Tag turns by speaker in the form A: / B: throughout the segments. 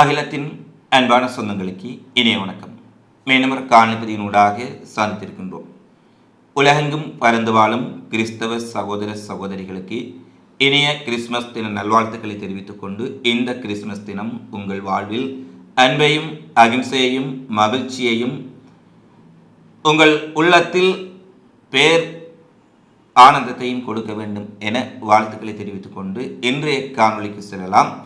A: அகிலத்தின் அன்பான சொந்தங்களுக்கு இணைய வணக்கம். மேனமர் காணொலிப்பதியினூடாக சாதித்திருக்கின்றோம் உலகெங்கும் பறந்து வாழும் கிறிஸ்தவ சகோதர சகோதரிகளுக்கு இனிய கிறிஸ்மஸ் தின நல்வாழ்த்துக்களை தெரிவித்துக் கொண்டு இந்த கிறிஸ்மஸ் தினம் உங்கள் வாழ்வில் அன்பையும் அகிம்சையையும் மகிழ்ச்சியையும் உங்கள் உள்ளத்தில் பேர் ஆனந்தத்தையும் கொடுக்க வேண்டும் என வாழ்த்துக்களை தெரிவித்துக் கொண்டு இன்றைய காணொளிக்கு செல்லலாம்.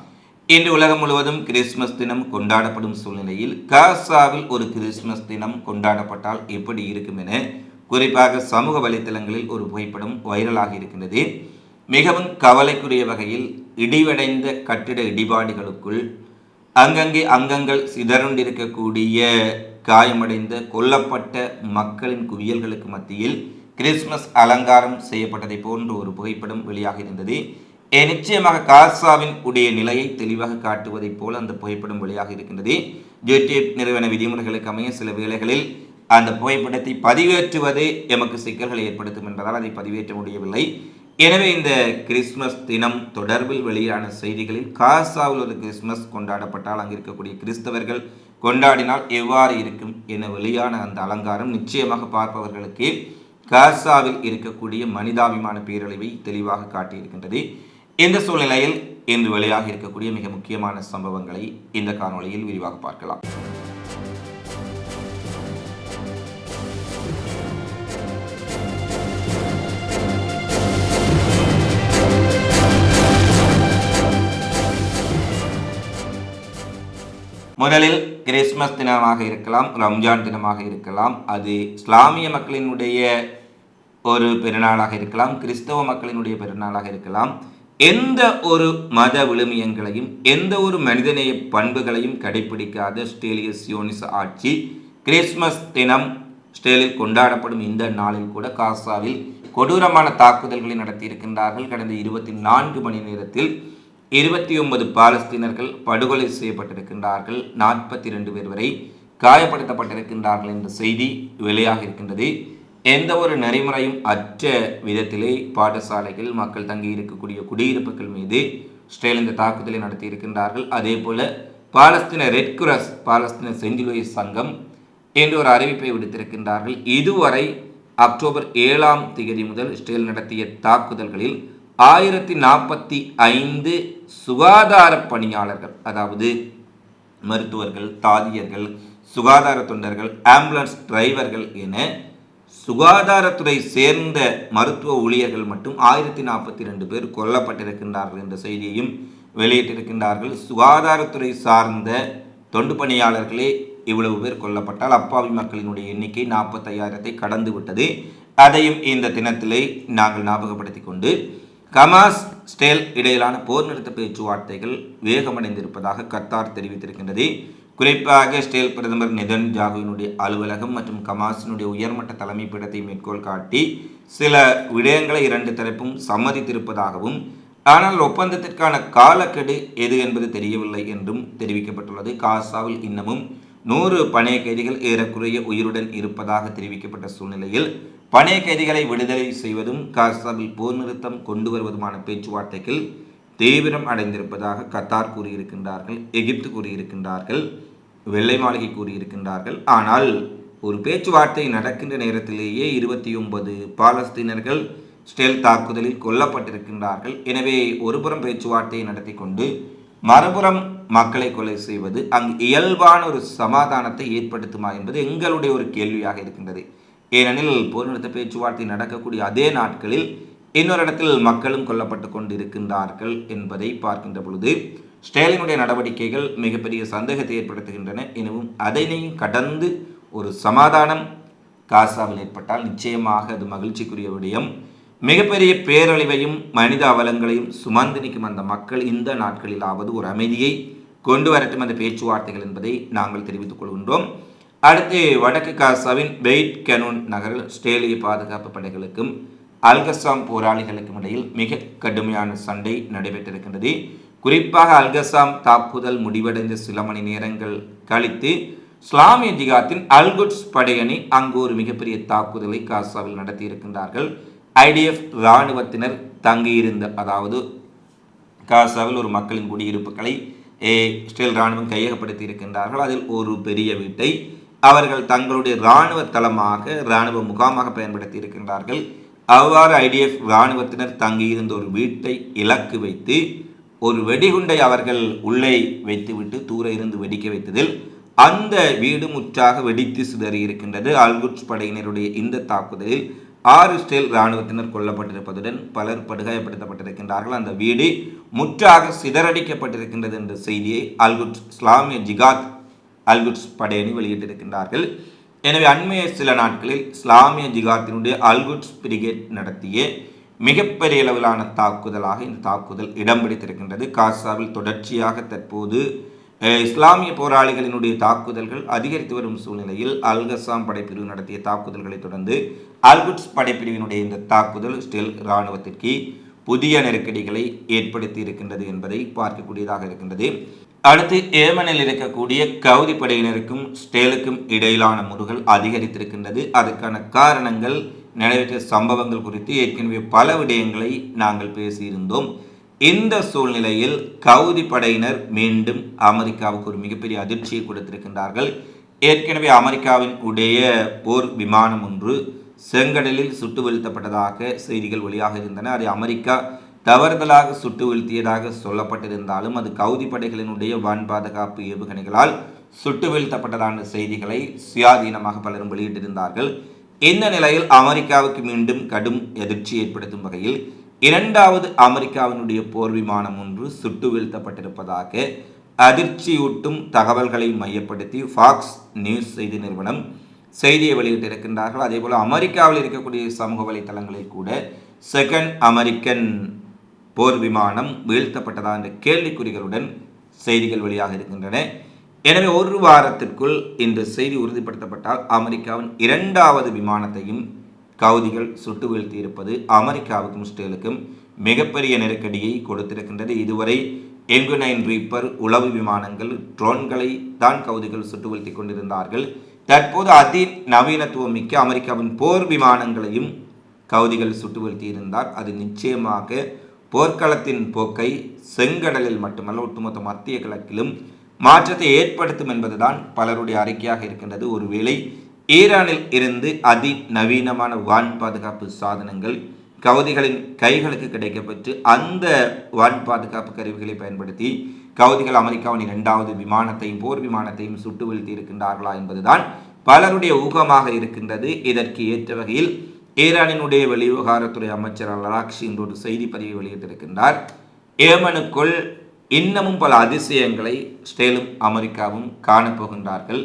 A: இன்று உலகம் முழுவதும் கிறிஸ்மஸ் தினம் கொண்டாடப்படும் சூழ்நிலையில் காசாவில் ஒரு கிறிஸ்மஸ் தினம் கொண்டாடப்பட்டால் எப்படி இருக்கும் என குறிப்பாக சமூக வலைத்தளங்களில் ஒரு புகைப்படம் வைரலாக இருக்கின்றது. மிகவும் கவலைக்குரிய வகையில் இடிவடைந்த கட்டிட இடிபாடுகளுக்குள் அங்கங்கே அங்கங்கள் சிதறண்டிருக்கக்கூடிய காயமடைந்த கொல்லப்பட்ட மக்களின் குவியல்களுக்கு மத்தியில் கிறிஸ்மஸ் அலங்காரம் செய்யப்பட்டதை போன்ற ஒரு புகைப்படம் வெளியாக இருந்தது. நிச்சயமாக காசாவின் உடைய நிலையை தெளிவாக காட்டுவதைப் போல அந்த புகைப்படம் வெளியாக இருக்கின்றது. ஜேடிஎஃப் நிறுவன விதிமுறைகளுக்கு அமைய சில வேளைகளில் அந்த புகைப்படத்தை பதிவேற்றுவது எமக்கு சிக்கல்களை ஏற்படுத்தும் என்பதால் அதை பதிவேற்ற முடியவில்லை. எனவே இந்த கிறிஸ்மஸ் தினம் தொடர்பில் வெளியான செய்திகளில் காசாவில் ஒரு கிறிஸ்மஸ் கொண்டாடப்பட்டால் அங்கு இருக்கக்கூடிய கிறிஸ்தவர்கள் கொண்டாடினால் எவ்வாறு இருக்கும் என வெளியான அந்த அலங்காரம் நிச்சயமாக பார்ப்பவர்களுக்கு காசாவில் இருக்கக்கூடிய மனிதாபிமான பேரழிவை தெளிவாக காட்டியிருக்கின்றது. இந்த சூழ்நிலையில் இன்று வெளியாக இருக்கக்கூடிய மிக முக்கியமான சம்பவங்களை இந்த காணொளியில் விரிவாக பார்க்கலாம். முதலில் கிறிஸ்மஸ் தினமாக இருக்கலாம் ரம்ஜான் தினமாக இருக்கலாம் அது இஸ்லாமிய மக்களினுடைய ஒரு பெருநாளாக இருக்கலாம் கிறிஸ்தவ மக்களினுடைய பெருநாளாக இருக்கலாம். எந்த ஒரு மத விழுமியங்களையும் எந்த ஒரு மனிதநேய பண்புகளையும் கடைபிடிக்காத ஸ்டேலிய யோனிஸ் ஆட்சி கிறிஸ்மஸ் தினம் ஸ்டேலில் கொண்டாடப்படும் இந்த நாளில் கூட காசாவில் கொடூரமான தாக்குதல்களை நடத்தியிருக்கின்றார்கள். கடந்த இருபத்தி நான்கு மணி நேரத்தில் இருபத்தி ஒன்பது பாலஸ்தீனர்கள் படுகொலை செய்யப்பட்டிருக்கின்றார்கள். நாற்பத்தி ரெண்டு பேர் வரை காயப்படுத்தப்பட்டிருக்கின்றார்கள் என்ற செய்தி வெளியாக இருக்கின்றது எந்த ஒரு நெறிமுறையும் அற்ற விதத்திலே பாடசாலைகள் மக்கள் தங்கி இருக்கக்கூடிய குடியிருப்புகள் மீது இஸ்ரேல் இந்த தாக்குதலை நடத்தி இருக்கின்றார்கள். அதே போல பாலஸ்தீன ரெட் கிராஸ் பாலஸ்தீன செஞ்சிலுவை சங்கம் என்று ஒரு அறிவிப்பை விடுத்திருக்கின்றார்கள். இதுவரை அக்டோபர் ஏழாம் தேதி முதல் இஸ்ரேல் நடத்திய தாக்குதல்களில் ஆயிரத்தி நாற்பத்தி ஐந்து சுகாதார பணியாளர்கள் அதாவது மருத்துவர்கள் தாதியர்கள் சுகாதார தொண்டர்கள் ஆம்புலன்ஸ் டிரைவர்கள் என சுகாதாரத்துறை சேர்ந்த மருத்துவ ஊழியர்கள் மட்டும் ஆயிரத்தி நாற்பத்தி ரெண்டு பேர் கொல்லப்பட்டிருக்கின்றார்கள் என்ற செய்தியையும் வெளியிட்டிருக்கின்றார்கள். சுகாதாரத்துறை சார்ந்த தொண்டு பணியாளர்களே இவ்வளவு பேர் கொல்லப்பட்டால் அப்பாவி மக்களினுடைய எண்ணிக்கை நாற்பத்தையாயிரத்தை கடந்து விட்டது. அதையும் இந்த தினத்திலே நாங்கள் ஞாபகப்படுத்திக் கொண்டு கமாஸ் ஸ்டேல் இடையிலான போர் நிறுத்த பேச்சுவார்த்தைகள் வேகமடைந்திருப்பதாக கத்தார் தெரிவித்திருக்கின்றது. குறிப்பாக ஸ்டேல் பிரதமர் நிதன் ஜாகுவினுடைய அலுவலகம் மற்றும் கமாஸினுடைய உயர்மட்ட தலைமைப்பிடத்தை மேற்கோள் காட்டி சில விடயங்களை இரண்டு தரப்பும் சம்மதித்திருப்பதாகவும் ஆனால் ஒப்பந்தத்திற்கான காலக்கெடு எது என்பது தெரியவில்லை என்றும் தெரிவிக்கப்பட்டுள்ளது. காசாவில் இன்னமும் நூறு பணைய கைதிகள் ஏறக்குறைய உயிருடன் இருப்பதாக தெரிவிக்கப்பட்ட சூழ்நிலையில் பணைய கைதிகளை விடுதலை செய்வதும் காசாவில் போர் நிறுத்தம் கொண்டு வருவதுமான பேச்சுவார்த்தைகள் தீவிரம் அடைந்திருப்பதாக கத்தார் கூறியிருக்கின்றார்கள் எகிப்து கூறியிருக்கின்றார்கள். வெள்ளை மாளிகை கூறியிருக்கின்றார்கள். ஆனால் ஒரு பேச்சுவார்த்தை நடக்கின்ற நேரத்திலேயே இருபத்தி ஒன்பது பாலஸ்தீனர்கள் ஸ்டெல் தாக்குதலில் கொல்லப்பட்டிருக்கின்றார்கள். எனவே ஒருபுறம் பேச்சுவார்த்தையை நடத்தி கொண்டு மறுபுறம் மக்களை கொலை செய்வது அங்கு இயல்பான ஒரு சமாதானத்தை ஏற்படுத்துமா என்பது எங்களுடைய ஒரு கேள்வியாக இருக்கின்றது. ஏனெனில் போர் நிறுத்த பேச்சுவார்த்தை நடக்கக்கூடிய அதே நாட்களில் இன்னொரு இடத்தில் மக்களும் கொல்லப்பட்டு கொண்டிருக்கின்றார்கள் என்பதை பார்க்கின்ற பொழுது ஸ்டாலினுடைய நடவடிக்கைகள் மிகப்பெரிய சந்தேகத்தை ஏற்படுத்துகின்றன. எனவும் அதனையும் கடந்து ஒரு சமாதானம் காசாவில் ஏற்பட்டால் நிச்சயமாக அது மகிழ்ச்சிக்குரிய விடயம். மிகப்பெரிய பேரழிவையும் மனித அவலங்களையும் சுமந்து நிற்கும் அந்த மக்கள் இந்த நாட்களிலாவது ஒரு அமைதியை கொண்டு வரட்டும் அந்த பேச்சுவார்த்தைகள் என்பதை நாங்கள் தெரிவித்துக் கொள்கின்றோம். அடுத்து வடக்கு காசாவின் பெய்ட் கனூன் நகரில் ஸ்டேலிய பாதுகாப்பு படைகளுக்கும் அல்கசாம் போராளிகளுக்கும் இடையில் மிக கடுமையான சண்டை நடைபெற்றிருக்கின்றது. குறிப்பாக அல்கசாம் தாக்குதல் முடிவடைந்த சில மணி நேரங்கள் கழித்து இஸ்லாமிய ஜிகாத்தின் அல்குட்ஸ் படையணி அங்கு ஒரு மிகப்பெரிய தாக்குதலை காசாவில் நடத்தியிருக்கின்றார்கள். ஐடிஎஃப் இராணுவத்தினர் தங்கியிருந்த அதாவது காசாவில் ஒரு மக்களின் குடியிருப்புகளை இஸ்ரேல் இராணுவம் கையகப்படுத்தி இருக்கின்றார்கள் அதில் ஒரு பெரிய வீட்டை அவர்கள் தங்களுடைய இராணுவ தளமாக இராணுவ முகாமாக பயன்படுத்தி இருக்கின்றார்கள் அவ்வாறு ஐடிஎஃப் இராணுவத்தினர் தங்கியிருந்த ஒரு வீட்டை இலக்கு வைத்து ஒரு வெடிகுண்டை அவர்கள் உள்ளே வைத்துவிட்டு தூர இருந்து வெடிக்க வைத்ததில் அந்த வீடு முற்றாக வெடித்து சிதறி இருக்கின்றது. அல்குட்ஸ் படையினருடைய இந்த தாக்குதலில் ஆறு ஸ்டேல் இராணுவத்தினர் கொல்லப்பட்டிருப்பதுடன் பலர் படுகாயப்படுத்தப்பட்டிருக்கின்றார்கள். அந்த வீடு முற்றாக சிதறடிக்கப்பட்டிருக்கின்றது என்ற செய்தியை அல்குட்ஸ் இஸ்லாமிய ஜிகாத் அல்குட்ஸ் படையணி வெளியிட்டிருக்கின்றார்கள். எனவே அண்மைய சில நாட்களில் இஸ்லாமிய ஜிகாத்தினுடைய அல்குட்ஸ் பிரிகேட் நடத்திய மிகப்பெரிய அளவிலான தாக்குதலாக இந்த தாக்குதல் இடம் பிடித்திருக்கின்றது. காசாவில் தொடர்ச்சியாக தற்போது இஸ்லாமிய போராளிகளினுடைய தாக்குதல்கள் அதிகரித்து வரும் சூழ்நிலையில் அல்கசாம் படைப்பிரிவு நடத்திய தாக்குதல்களை தொடர்ந்து அல்குட்ஸ் படைப்பிரிவினுடைய இந்த தாக்குதல் ஸ்டில் இராணுவத்திற்கு புதிய நெருக்கடிகளை ஏற்படுத்தி இருக்கின்றது என்பதை பார்க்கக்கூடியதாக இருக்கின்றது. அடுத்து ஏமனில் இருக்கக்கூடிய கவுதி படையினருக்கும் ஸ்டேலுக்கும் இடையிலான முருகல் அதிகரித்திருக்கின்றது. அதுக்கான காரணங்கள் நிறைவேற்ற சம்பவங்கள் குறித்து ஏற்கனவே பல விடயங்களை நாங்கள் பேசியிருந்தோம். இந்த சூழ்நிலையில் கவுதி படையினர் மீண்டும் அமெரிக்காவுக்கு ஒரு மிகப்பெரிய அதிர்ச்சியை கொடுத்திருக்கின்றார்கள். ஏற்கனவே அமெரிக்காவின் உடைய போர் விமானம் ஒன்று செங்கடலில் சுட்டு வீழ்த்தப்பட்டதாக செய்திகள் வெளியாக இருந்தன. அதை அமெரிக்கா தவறுதலாக சுட்டு வீழ்த்தியதாக சொல்லப்பட்டிருந்தாலும் அது கவுதி படைகளினுடைய வான் பாதுகாப்பு ஏவுகணைகளால் சுட்டு வீழ்த்தப்பட்டதான செய்திகளை சுயாதீனமாக பலரும் வெளியிட்டிருந்தார்கள். இந்த நிலையில் அமெரிக்காவுக்கு மீண்டும் கடும் எதிர்ச்சி ஏற்படுத்தும் வகையில் இரண்டாவது அமெரிக்காவினுடைய போர் விமானம் ஒன்று சுட்டு வீழ்த்தப்பட்டிருப்பதாக அதிர்ச்சியூட்டும் தகவல்களை மையப்படுத்தி ஃபாக்ஸ் நியூஸ் செய்தி நிறுவனம் செய்தியை வெளியிட்டிருக்கின்றார்கள். அதே போல் அமெரிக்காவில் இருக்கக்கூடிய சமூக வலைத்தளங்களில் கூட செகண்ட் அமெரிக்கன் போர் விமானம் வீழ்த்தப்பட்டதா என்ற கேள்விக்குறிகளுடன் செய்திகள் வெளியாக இருக்கின்றன. எனவே ஒரு வாரத்திற்குள் இந்த செய்தி உறுதிப்படுத்தப்பட்டால் அமெரிக்காவின் இரண்டாவது விமானத்தையும் கவுதிகள் சுட்டு வீழ்த்தியிருப்பது அமெரிக்காவுக்கும் இஸ்ரேலுக்கும் மிகப்பெரிய நெருக்கடியை கொடுத்திருக்கின்றது. இதுவரை எங்கு நைன் ரீப்பர் உளவு விமானங்கள் ட்ரோன்களை தான் கவுதிகள் சுட்டு வீழ்த்தி கொண்டிருந்தார்கள். தற்போது அதி நவீனத்துவம் மிக்க அமெரிக்காவின் போர் விமானங்களையும் கவுதிகள் சுட்டு வீழ்த்தியிருந்தார் அது நிச்சயமாக போர்க்களத்தின் போக்கை செங்கடலில் மட்டுமல்ல ஒட்டுமொத்த மத்திய கிழக்கிலும் மாற்றத்தை ஏற்படுத்தும் என்பதுதான் பலருடைய அறிக்கையாக இருக்கின்றது. ஒருவேளை ஈரானில் இருந்து அதி நவீனமான வான் பாதுகாப்பு சாதனங்கள் கவுதிகளின் கைகளுக்கு கிடைக்கப்பட்டு அந்த வான் பாதுகாப்பு கருவிகளை பயன்படுத்தி கவுதிகள் அமெரிக்காவின் இரண்டாவது விமானத்தையும் போர் விமானத்தையும் சுட்டு வீழ்த்தி இருக்கின்றார்களா என்பதுதான் பலருடைய ஊகமாக இருக்கின்றது. இதற்கு ஏற்ற வகையில் ஈரானினுடைய வெளிவிவகாரத்துறை அமைச்சர் லராக்ஷி என்ற ஒரு செய்தி பதிவை வெளியிட்டிருக்கின்றார். ஏமனுக்குள் இன்னமும் பல அதிசயங்களை ஸ்டேலும் அமெரிக்காவும் காணப்போகின்றார்கள்.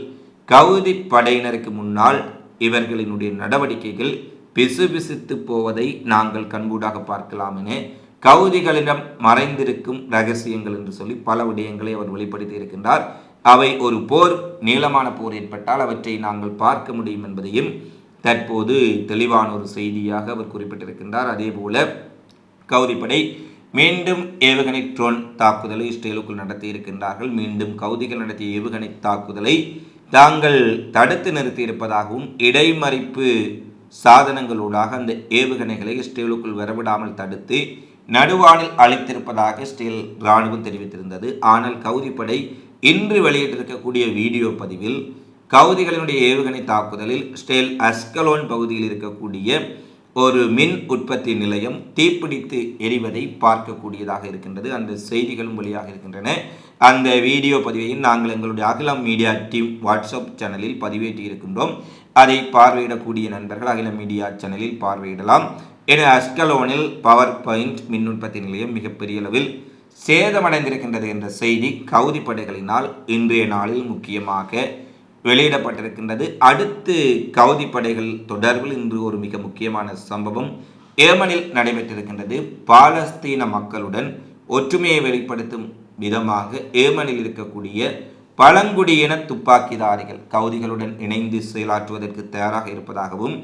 A: கவுதி படையினருக்கு முன்னால் இவர்களினுடைய நடவடிக்கைகள் பிசுபிசுத்து போவதை நாங்கள் கண்கூடாக பார்க்கலாம் என கவுதிகளிடம் மறைந்திருக்கும் ரகசியங்கள் என்று சொல்லி பல விடயங்களை அவர் வெளிப்படுத்தி இருக்கின்றார். அவை ஒரு போர் நீளமான போர் ஏற்பட்டால் அவற்றை நாங்கள் பார்க்க முடியும் என்பதையும் தற்போது தெளிவான ஒரு செய்தியாக அவர் குறிப்பிட்டிருக்கின்றார். அதே போல கவுதிப்படை மீண்டும் ஏவுகணை ட்ரோன் தாக்குதலை இஸ்ரேலுக்குள் நடத்தி இருக்கின்றார்கள். மீண்டும் கவுதிகள் நடத்திய ஏவுகணை தாக்குதலை தாங்கள் தடுத்து நிறுத்தியிருப்பதாகவும் இடைமறிப்பு சாதனங்களூடாக அந்த ஏவுகணைகளை இஸ்ரேலுக்குள் வரவிடாமல் தடுத்து நடுவானில் அளித்திருப்பதாக இஸ்ரேல் இராணுவம் தெரிவித்திருந்தது. ஆனால் கவுதிப்படை இன்று வெளியிட்டிருக்கக்கூடிய வீடியோ பதிவில் கவுதிகளினுடைய ஏவுகணை தாக்குதலில் ஸ்டேல் அஸ்கலோன் பகுதியில் இருக்கக்கூடிய ஒரு மின் உற்பத்தி நிலையம் தீப்பிடித்து எரிவதை பார்க்கக்கூடியதாக இருக்கின்றது. அந்த செய்திகளும் வழியாக இருக்கின்றன. அந்த வீடியோ பதிவையும் நாங்கள் எங்களுடைய அகிலம் மீடியா டீம் வாட்ஸ்அப் சேனலில் பதிவேற்றி இருக்கின்றோம். அதை பார்வையிடக்கூடிய நண்பர்கள் அகிலம் மீடியா சேனலில் பார்வையிடலாம். என அஸ்கலோனில் பவர் பாயிண்ட் மின் உற்பத்தி நிலையம் மிகப்பெரிய அளவில் சேதமடைந்திருக்கின்றது என்ற செய்தி கவுதி படைகளினால் இன்றைய நாளில் முக்கியமாக வெளியிடப்பட்டிருக்கின்றது. அடுத்து கவுதி படைகள் தொடர்பில் இன்று ஒரு மிக முக்கியமான சம்பவம் ஏமனில் நடைபெற்றிருக்கின்றது. பாலஸ்தீன மக்களுடன் ஒற்றுமையை வெளிப்படுத்தும் விதமாக ஏமனில் இருக்கக்கூடிய பழங்குடியின துப்பாக்கிதாரிகள் கவுதிகளுடன் இணைந்து செயலாற்றுவதற்கு தயாராக இருப்பதாகவும்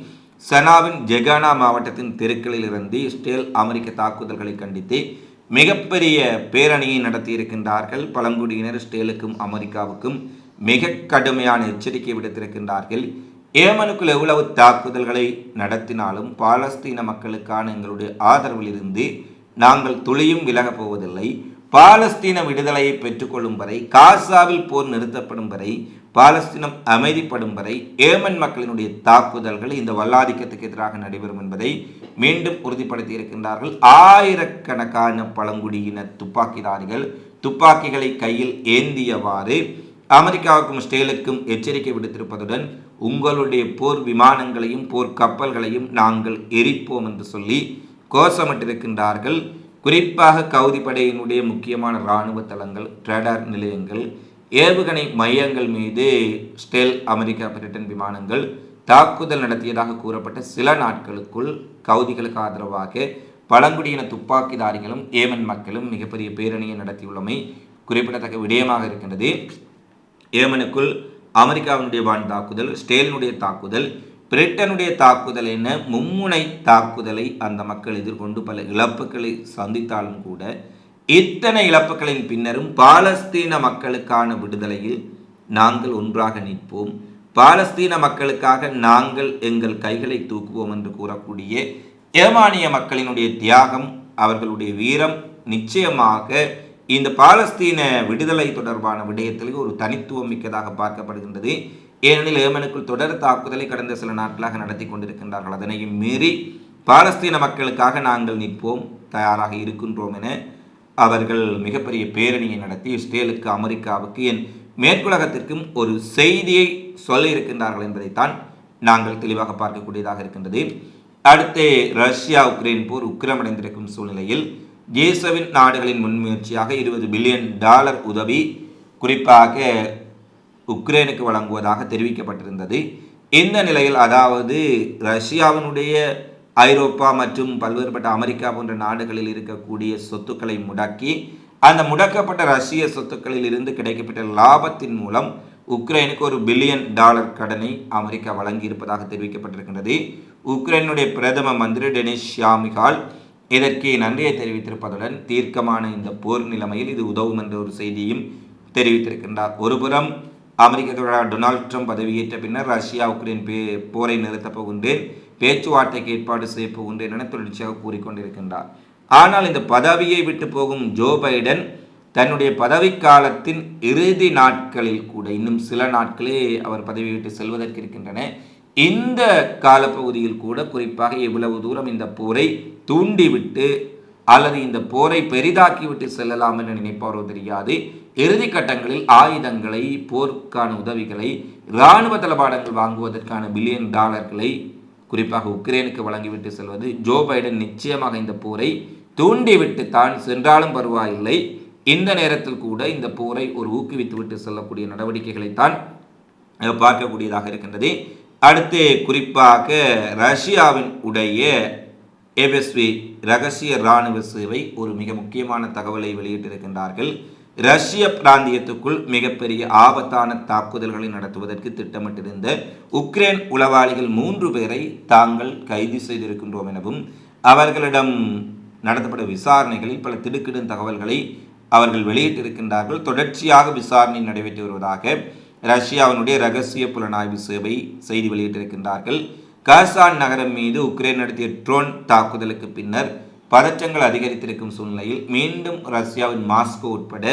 A: சனாவின் ஜெகானா மாவட்டத்தின் தெருக்களில் இருந்து இஸ்ரேல் அமெரிக்க தாக்குதல்களை கண்டித்து மிகப்பெரிய பேரணியை நடத்தியிருக்கின்றார்கள். பழங்குடியினர் இஸ்ரேலுக்கும் அமெரிக்காவுக்கும் மிக கடுமையான எச்சரிக்கை விடுத்திருக்கின்றார்கள். ஏமனுக்குள் எவ்வளவு தாக்குதல்களை நடத்தினாலும் பாலஸ்தீன மக்களுக்கான எங்களுடைய ஆதரவிலிருந்து நாங்கள் துளியும் விலகப் போவதில்லை. பாலஸ்தீன விடுதலையை பெற்றுக்கொள்ளும் வரை காசாவில் போர் நிறுத்தப்படும் வரை பாலஸ்தீனம் அமைதிப்படும் வரை ஏமன் மக்களினுடைய தாக்குதல்கள் இந்த வல்லாதிக்கத்துக்கு எதிராக நடைபெறும் என்பதை மீண்டும் உறுதிப்படுத்தி இருக்கின்றார்கள். ஆயிரக்கணக்கான பழங்குடியின துப்பாக்கிதாரிகள் துப்பாக்கிகளை கையில் ஏந்தியவாறு அமெரிக்காவுக்கும் ஸ்டேலுக்கும் எச்சரிக்கை விடுத்திருப்பதுடன் உங்களுடைய போர் விமானங்களையும் போர் கப்பல்களையும் நாங்கள் எரிப்போம் என்று சொல்லி கோஷமிட்டிருக்கின்றார்கள். குறிப்பாக கவுதி படையினுடைய முக்கியமான இராணுவ தளங்கள் ரேடார் நிலையங்கள் ஏவுகணை மையங்கள் மீது ஸ்டெல் அமெரிக்கா பிரிட்டன் விமானங்கள் தாக்குதல் நடத்தியதாக கூறப்பட்ட சில நாட்களுக்குள் கவுதிகளுக்கு ஆதரவாக பழங்குடியின துப்பாக்கிதாரிகளும் ஏமன் மக்களும் மிகப்பெரிய பேரணியை நடத்தியுள்ளமை குறிப்பிடத்தக்க விடயமாக இருக்கின்றது. ஏமனுக்குள் அமெரிக்காவினுடைய வான் தாக்குதல் ஸ்டேலினுடைய தாக்குதல் பிரிட்டனுடைய தாக்குதல் என மும்முனை தாக்குதலை அந்த மக்கள் எதிர்கொண்டு பல இழப்புகளை சந்தித்தாலும் கூட இத்தனை இழப்புகளின் பின்னரும் பாலஸ்தீன மக்களுக்கான விடுதலையில் நாங்கள் ஒன்றாக நிற்போம். பாலஸ்தீன மக்களுக்காக நாங்கள் எங்கள் கைகளை தூக்குவோம் என்று கூறக்கூடிய ஏமானிய மக்களினுடைய தியாகம் அவர்களுடைய வீரம் நிச்சயமாக இந்த பாலஸ்தீன விடுதலை தொடர்பான விடயத்தில் ஒரு தனித்துவம் மிக்கதாக பார்க்கப்படுகின்றது. ஏனெனில் ஏமனுக்குள் தொடர் தாக்குதலை கடந்த சில நாட்களாக நடத்தி கொண்டிருக்கின்றார்கள். அதனையும் மீறி பாலஸ்தீன மக்களுக்காக நாங்கள் நிற்போம் தயாராக இருக்கின்றோம் என அவர்கள் மிகப்பெரிய பேரணியை நடத்தி இஸ்ரேலுக்கு அமெரிக்காவுக்கு என் மேற்குலகத்திற்கும் ஒரு செய்தியை சொல்ல இருக்கின்றார்கள் என்பதைத்தான் நாங்கள் தெளிவாக பார்க்கக்கூடியதாக இருக்கின்றது. அடுத்து ரஷ்யா உக்ரைன் போர் உக்கிரமடைந்திருக்கும் சூழ்நிலையில் ஜேசவின் நாடுகளின் முன்முயற்சியாக இருபது பில்லியன் டாலர் உதவி குறிப்பாக உக்ரைனுக்கு வழங்குவதாக தெரிவிக்கப்பட்டிருந்தது. இந்த நிலையில் அதாவது ரஷ்யாவினுடைய ஐரோப்பா மற்றும் பல்வேறுபட்ட அமெரிக்கா போன்ற நாடுகளில் இருக்கக்கூடிய சொத்துக்களை முடக்கி அந்த முடக்கப்பட்ட ரஷ்ய சொத்துக்களில் இருந்து கிடைக்கப்பட்ட லாபத்தின் மூலம் உக்ரைனுக்கு ஒரு பில்லியன் டாலர் கடனை அமெரிக்கா வழங்கியிருப்பதாக தெரிவிக்கப்பட்டிருக்கின்றது. உக்ரைனுடைய பிரதம மந்திரி டெனிஸ் ஷாமிகால் இதற்கு நன்றியை தெரிவித்திருப்பதுடன் தீர்க்கமான இந்த போர் நிலைமையில் இது உதவும் என்ற ஒரு செய்தியும் தெரிவித்திருக்கின்றார். ஒருபுறம் அமெரிக்க தொடர் டொனால்ட் ட்ரம்ப் பதவியேற்ற பின்னர் ரஷ்யா உக்ரைன் பே போரை நிறுத்தப் போகின்றேன் பேச்சுவார்த்தைக்கு ஏற்பாடு செய்ய போகின்றேன் என தொடர்ச்சியாக கூறிக்கொண்டிருக்கின்றார். ஆனால் இந்த பதவியை விட்டு போகும் ஜோ பைடன் தன்னுடைய பதவிக்காலத்தின் இறுதி நாட்களில் கூட இன்னும் சில நாட்களே அவர் பதவி விட்டு செல்வதற்கு இருக்கின்றன இந்த காலப்பகுதியில் கூட குறிப்பாக எவ்வளவு தூரம் இந்த போரை தூண்டிவிட்டு அல்லது இந்த போரை பெரிதாக்கிவிட்டு செல்லலாம் என்று நினைப்பாரோ தெரியாது. இறுதி கட்டங்களில் ஆயுதங்களை போருக்கான உதவிகளை இராணுவ தளபாடங்கள் வாங்குவதற்கான பில்லியன் டாலர்களை குறிப்பாக உக்ரைனுக்கு வழங்கிவிட்டு செல்வது ஜோ பைடன் நிச்சயமாக இந்த போரை தூண்டிவிட்டு தான் சென்றாலும் பரவாயில்லை. இந்த நேரத்தில் கூட இந்த போரை ஒரு ஊக்குவித்துவிட்டு செல்லக்கூடிய நடவடிக்கைகளைத்தான் பார்க்கக்கூடியதாக இருக்கின்றது. அடுத்து குறிப்பாக ரஷ்யாவின் உடைய ஏபெஸ்வி ரகசிய இராணுவ சேவை ஒரு மிக முக்கியமான தகவலை வெளியிட்டிருக்கின்றார்கள். ரஷ்ய பிராந்தியத்துக்குள் மிகப்பெரிய ஆபத்தான தாக்குதல்களை நடத்துவதற்கு திட்டமிட்டிருந்த உக்ரைன் உளவாளிகள் மூன்று பேரை தாங்கள் கைது செய்திருக்கின்றோம் எனவும் அவர்களிடம் நடத்தப்பட்ட விசாரணைகளில் பல திடுக்கிடும் தகவல்களை அவர்கள் வெளியிட்டிருக்கின்றார்கள். தொடர்ச்சியாக விசாரணை நடைபெற்று வருவதாக ரஷ்யாவினுடைய ரகசிய புலனாய்வு சேவை செய்தி வெளியிட்டிருக்கின்றார்கள். காசான் நகரம் மீது உக்ரைன் நடத்திய ட்ரோன் தாக்குதலுக்கு பின்னர் பதற்றங்கள் அதிகரித்திருக்கும் சூழ்நிலையில் மீண்டும் ரஷ்யாவின் மாஸ்கோ உட்பட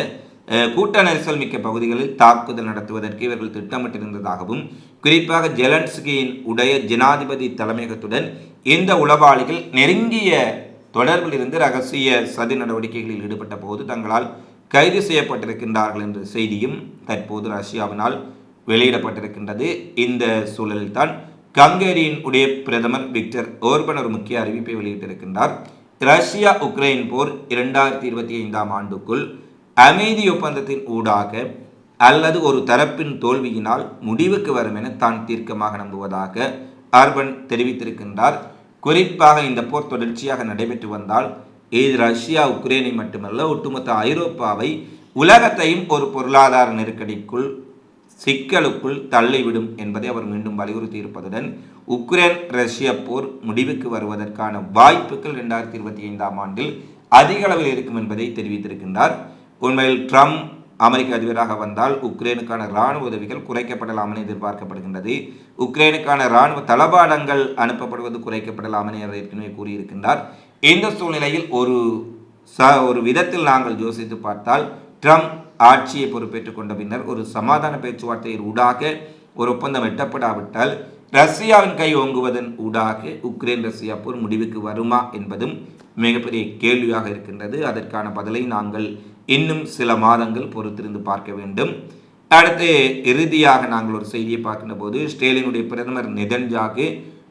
A: கூட்ட நெரிசல் மிக்க பகுதிகளில் தாக்குதல் நடத்துவதற்கு இவர்கள் திட்டமிட்டிருந்ததாகவும் குறிப்பாக ஜெலன்ஸ்கியின் உடைய ஜனாதிபதி தலைமையகத்துடன் இந்த உளவாளிகள் நெருங்கிய தொடர்பில் இருந்து ரகசிய சதி நடவடிக்கைகளில் ஈடுபட்ட போது தங்களால் கைது செய்யப்பட்டிருக்கின்றார்கள் என்ற செய்தியும் தற்போது ரஷ்யாவினால் வெளியிடப்பட்டிருக்கின்றது. இந்த சூழலில்தான் கங்கேரியின் உடைய பிரதமர் விக்டர் ஓர்பன் ஒரு முக்கிய அறிவிப்பை வெளியிட்டிருக்கின்றார். ரஷ்யா உக்ரைன் போர் இரண்டாயிரத்தி இருபத்தி ஐந்தாம் ஆண்டுக்குள் அமைதி ஒப்பந்தத்தின் ஊடாக அல்லது ஒரு தரப்பின் தோல்வியினால் முடிவுக்கு வரும் என தான் தீர்க்கமாக நம்புவதாக அர்பன் தெரிவித்திருக்கின்றார். குறிப்பாக இந்த போர் தொடர்ச்சியாக நடைபெற்று வந்தால் இது ரஷ்யா உக்ரைனை மட்டுமல்ல ஒட்டுமொத்த ஐரோப்பாவை உலகத்தையும் ஒரு பொருளாதார நெருக்கடிக்குள் சிக்கலுக்குள் தள்ளிவிடும் என்பதை அவர் மீண்டும் வலியுறுத்தி இருப்பதுடன் உக்ரைன் ரஷ்ய போர் முடிவுக்கு வருவதற்கான வாய்ப்புகள் இரண்டாயிரத்தி இருபத்தி ஐந்தாம் ஆண்டில் அதிக அளவில் இருக்கும் என்பதை தெரிவித்திருக்கின்றார். உண்மையில் ட்ரம்ப் அமெரிக்க அதிபராக வந்தால் உக்ரைனுக்கான இராணுவ உதவிகள் குறைக்கப்படலாம் என எதிர்பார்க்கப்படுகின்றது. உக்ரைனுக்கான இராணுவ தளபாடங்கள் அனுப்பப்படுவது குறைக்கப்படலாம் என ஏற்கனவே கூறியிருக்கின்றார். இந்த சூழ்நிலையில் ஒரு ச ஒரு விதத்தில் நாங்கள் யோசித்து பார்த்தால் ட்ரம்ப் ஆட்சியை பொறுப்பேற்றுக் கொண்ட பின்னர் ஒரு சமாதான பேச்சுவார்த்தையின் ஊடாக ஒரு ஒப்பந்தம் எட்டப்படாவிட்டால் ரஷ்யாவின் கை ஓங்குவதன் ஊடாக உக்ரைன் ரஷ்யா போர் முடிவுக்கு வருமா என்பதும் மிகப்பெரிய கேள்வியாக இருக்கின்றது. அதற்கான பதிலை நாங்கள் இன்னும் சில மாதங்கள் பொறுத்திருந்து பார்க்க வேண்டும். அடுத்து இறுதியாக நாங்கள் ஒரு செய்தியை பார்க்கின்ற போது ஸ்டேலினுடைய பிரதமர் நிதன்ஜாக்கு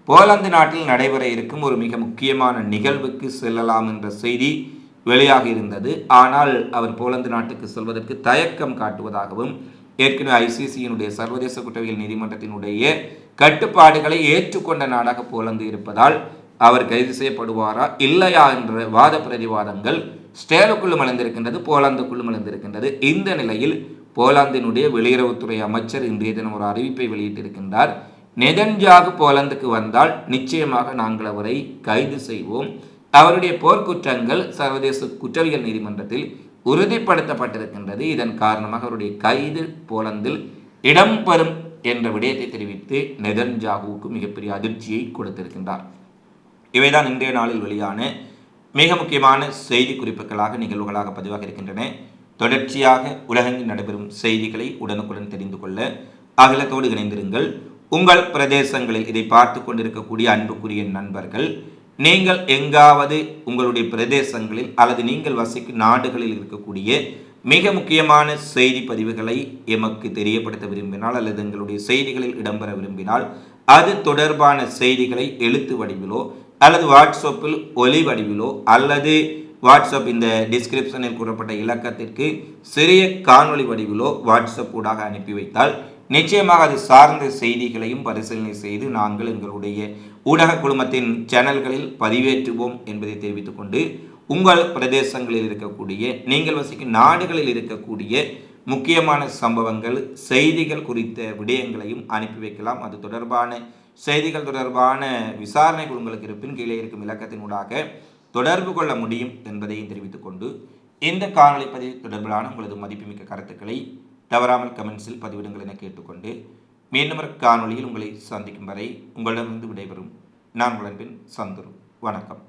A: போலந்து நாட்டில் நடைபெற இருக்கும் ஒரு மிக முக்கியமான நிகழ்வுக்கு செல்லலாம் என்ற செய்தி வெளியாக இருந்தது. ஆனால் அவர் போலந்து நாட்டுக்கு செல்வதற்கு தயக்கம் காட்டுவதாகவும் ஏற்கனவே ஐசிசியினுடைய சர்வதேச குற்றவியல் நீதிமன்றத்தினுடைய கட்டுப்பாடுகளை ஏற்றுக்கொண்ட நாடாக போலந்து இருப்பதால் அவர் கைது செய்யப்படுவாரா இல்லையா என்ற வாத பிரதிவாதங்கள் ஸ்டேலுக்குள்ளும் அழிந்திருக்கின்றது போலாந்துக்குள்ளும் அழிந்திருக்கின்றது இந்த நிலையில் போலாந்தினுடைய வெளியுறவுத்துறை அமைச்சர் இன்றைய தினம் ஒரு அறிவிப்பை வெளியிட்டிருக்கின்றார். நெதன்ஜாகு போலந்துக்கு வந்தால் நிச்சயமாக நாங்கள் அவரை கைது செய்வோம். அவருடைய போர்க்குற்றங்கள் சர்வதேச குற்றவியல் நீதிமன்றத்தில் உறுதிப்படுத்தப்பட்டிருக்கின்றது. இதன் காரணமாக அவருடைய கைது போலந்தில் இடம்பெறும் என்ற விடயத்தை தெரிவித்து நெதன்ஜாகுவுக்கு மிகப்பெரிய அதிர்ச்சியை கொடுத்திருக்கின்றார். இவைதான் இன்றைய நாளில் வெளியான மிக முக்கியமான செய்தி குறிப்புகளாக நிகழ்வுகளாக பதிவாக இருக்கின்றன. தொடர்ச்சியாக உலகெங்கில் நடைபெறும் செய்திகளை உடனுக்குடன் தெரிந்து கொள்ள அகிலத்தோடு இணைந்திருங்கள். உங்கள் பிரதேசங்களில் இதை பார்த்து கொண்டிருக்கக்கூடிய அன்புக்குரிய நண்பர்கள் நீங்கள் எங்காவது உங்களுடைய பிரதேசங்களில் அல்லது நீங்கள் வசிக்கும் நாடுகளில் இருக்கக்கூடிய மிக முக்கியமான செய்தி பதிவுகளை எமக்கு தெரியப்படுத்த விரும்பினால் அல்லது எங்களுடைய செய்திகளில் இடம்பெற விரும்பினால் அது தொடர்பான செய்திகளை எழுத்து வடிவிலோ அல்லது வாட்ஸ்அப்பில் ஒலி வடிவிலோ அல்லது வாட்ஸ்அப் இந்த டிஸ்கிரிப்ஷனில் கூறப்பட்ட இலக்கத்திற்கு சிறிய காணொளி வடிவிலோ வாட்ஸ்அப் ஊடாக அனுப்பி வைத்தால் நிச்சயமாக அது சார்ந்த செய்திகளையும் பரிசீலனை செய்து நாங்கள் எங்களுடைய ஊடக குழுமத்தின் சேனல்களில் பதிவேற்றுவோம் என்பதை தெரிவித்துக் கொண்டு உங்கள் பிரதேசங்களில் இருக்கக்கூடிய நீங்கள் வசிக்கும் நாடுகளில் இருக்கக்கூடிய முக்கியமான சம்பவங்கள் செய்திகள் குறித்த விடயங்களையும் அனுப்பி வைக்கலாம். அது தொடர்பான செய்திகள் தொடர்பான விசாரணைகள் உங்களுக்கு இருப்பின் கீழே இருக்கும் இலக்கத்தினூடாக தொடர்பு கொள்ள முடியும் என்பதையும் தெரிவித்துக் கொண்டு இந்த காணொலி பதிவு தொடர்பிலான உங்களது மதிப்புமிக்க கருத்துக்களை தவறாமல் கமெண்ட்ஸில் பதிவிடுங்கள் என கேட்டுக்கொண்டு மீண்டும் ஒரு காணொலியில் உங்களை சந்திக்கும் வரை உங்களிடமிருந்து விடைபெறும். நான் உங்களின் சந்துரு. வணக்கம்.